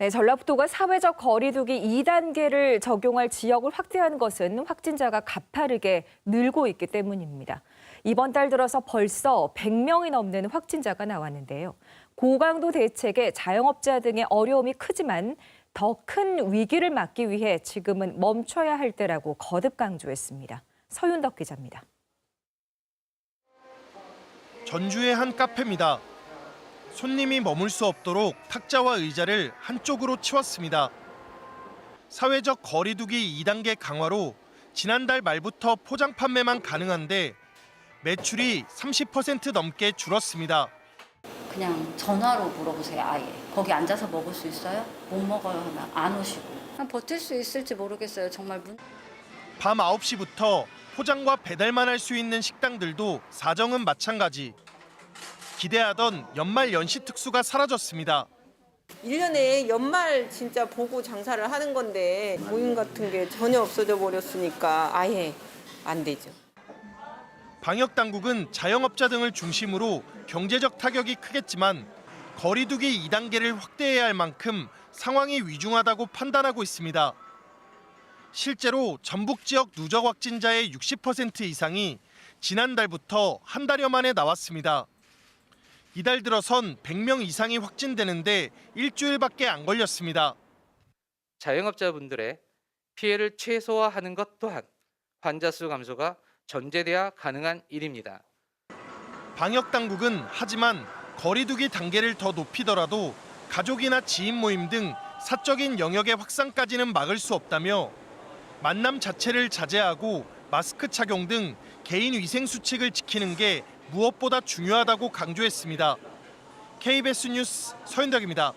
네, 전라북도가 사회적 거리두기 2단계를 적용할 지역을 확대한 것은 확진자가 가파르게 늘고 있기 때문입니다. 이번 달 들어서 벌써 100명이 넘는 확진자가 나왔는데요. 고강도 대책에 자영업자 등의 어려움이 크지만 더 큰 위기를 막기 위해 지금은 멈춰야 할 때라고 거듭 강조했습니다. 서윤덕 기자입니다. 전주의 한 카페입니다. 손님이 머물 수 없도록 탁자와 의자를 한쪽으로 치웠습니다. 사회적 거리두기 2단계 강화로 지난달 말부터 포장 판매만 가능한데 매출이 30% 넘게 줄었습니다. 그냥 전화로 물어보세요, 아예. 거기 앉아서 먹을 수 있어요? 못 먹어요 하면 안 오시고. 그냥 버틸 수 있을지 모르겠어요. 정말 문... 밤 9시부터 포장과 배달만 할 수 있는 식당들도 사정은 마찬가지. 기대하던 연말 연시 특수가 사라졌습니다. 1년에 연말 진짜 보고 장사를 하는 건데 모임 같은 게 전혀 없어져 버렸으니까 아예 안 되죠. 방역 당국은 자영업자 등을 중심으로 경제적 타격이 크겠지만 거리두기 2단계를 확대해야 할 만큼 상황이 위중하다고 판단하고 있습니다. 실제로 전북 지역 누적 확진자의 60% 이상이 지난달부터 한 달여 만에 나왔습니다. 이달 들어선 100명 이상이 확진되는데 일주일밖에 안 걸렸습니다. 자영업자분들의 피해를 최소화하는 것 또한 환자 수 감소가 전제돼야 가능한 일입니다. 방역 당국은 하지만 거리두기 단계를 더 높이더라도 가족이나 지인 모임 등 사적인 영역의 확산까지는 막을 수 없다며 만남 자체를 자제하고 마스크 착용 등 개인 위생 수칙을 지키는 게 무엇보다 중요하다고 강조했습니다. KBS 뉴스 서윤덕입니다.